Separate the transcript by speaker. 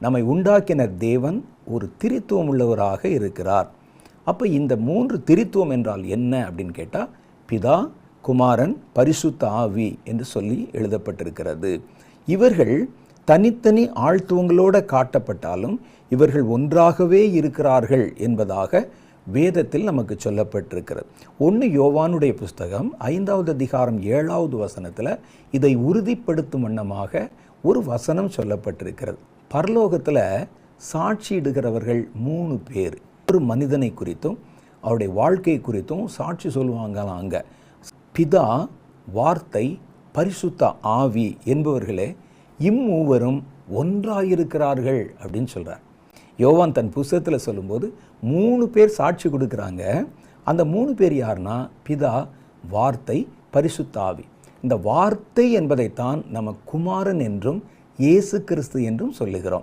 Speaker 1: நம்மை உண்டாக்கின தேவன் ஒரு திரித்துவம் உள்ளவராக இருக்கிறார். அப்போ இந்த மூன்று திரித்துவம் என்றால் என்ன அப்படின்னு கேட்டால் பிதா குமாரன் பரிசுத்த ஆவி என்று சொல்லி எழுதப்பட்டிருக்கிறது. இவர்கள் தனித்தனி ஆழ்த்துவங்களோட காட்டப்பட்டாலும் இவர்கள் ஒன்றாகவே இருக்கிறார்கள் என்பதாக வேதத்தில் நமக்கு சொல்லப்பட்டிருக்கிறது. ஒன்று யோவானுடைய புஸ்தகம் ஐந்தாவது அதிகாரம் ஏழாவது வசனத்தில் இதை உறுதிப்படுத்தும் வண்ணமாக ஒரு வசனம் சொல்லப்பட்டிருக்கிறது. பரலோகத்தில் சாட்சியிடுகிறவர்கள் மூணு பேர். ஒரு மனிதனை குறித்தும் அவருடைய வாழ்க்கை குறித்தும் சாட்சி சொல்லுவாங்களாம் அங்கே. பிதா வார்த்தை பரிசுத்த ஆவி என்பவர்களே இம்மூவரும் ஒன்றாயிருக்கிறார்கள் அப்படின்னு சொல்கிறார் யோவான் தன் புஸ்தகத்தில் சொல்லும்போது மூணு பேர் சாட்சி கொடுக்குறாங்க. அந்த மூணு பேர் யாருன்னா? பிதா வார்த்தை பரிசுத்தாவி இந்த வார்த்தை என்பதைத்தான் நம்ம குமாரன் என்றும் இயேசு கிறிஸ்து என்றும் சொல்லுகிறோம்.